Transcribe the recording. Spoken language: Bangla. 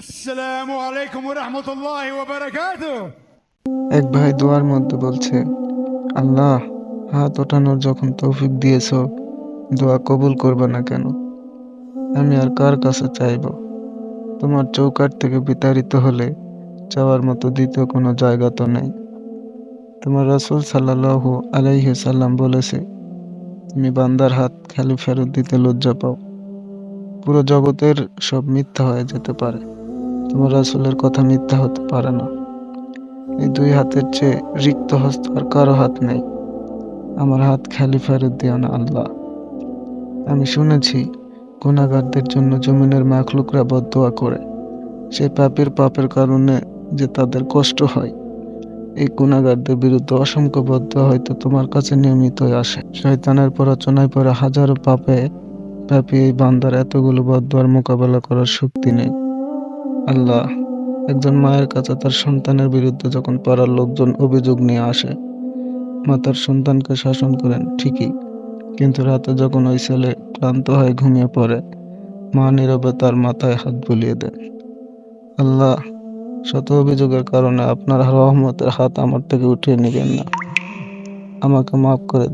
আসসালামু আলাইকুম এক ভাই দোয়ার মধ্যে বলছে, আল্লাহ, হাত ওঠানোর যখন তৌফিক দিয়েছ, দোয়া কবুল করবে না কেন? আমি আর কার কাছে চাইব? তোমার চৌকাট থেকে বিতাড়িত হলে চাওয়ার মতো দ্বিতীয় কোনো জায়গা তো নেই। তোমার রাসুল সাল্লাহ আলাইহ সাল্লাম বলেছে, তুমি বান্দার হাত খালি ফেরত দিতে লজ্জা পাও। পুরো জগতের সব মিথ্যা হয়ে যেতে পারে। তোমার রাসূলের কথা মিথ্যা হতে পারে না। এই দুই হাতের চেয়ে রিক্ত হস্ত আর কারও হাত নেই। আমার হাত খালি ফেরত দিও না আল্লাহ। আমি শুনেছি গুণাগারদের জন্য জমিনের মাখলুকরা বদোয়া করে। সেই পাপের পাপের কারণে যে তাদের কষ্ট হয়। এই গুণাগারদের বিরুদ্ধে অসংখ্য বদোয়া হয়তো তোমার কাছে নিয়মিতই আসে। শয়তানের প্ররোচনায় পরে হাজারো পাপে পাপি এই বান্দার এতগুলো বদোয়ার মোকাবেলা করার শক্তি নেই। আল্লাহ একজন মায়ের কাছে তার সন্তানের বিরুদ্ধে যখন পাড়ার লোকজন অভিযোগ নিয়ে আসে, মা তার সন্তানকে শাসন করেন, ঠিকই। কিন্তু রাতে যখন ওই ছেলে ক্লান্ত হয়ে ঘুমিয়ে পড়ে, মা নীরবে তার মাথায় হাত বুলিয়ে দেন। আল্লাহ, শত অভিযোগের কারণে আপনার রহমতের হাত আমার থেকে উঠিয়ে নেবেন না। আমাকে মাফ করে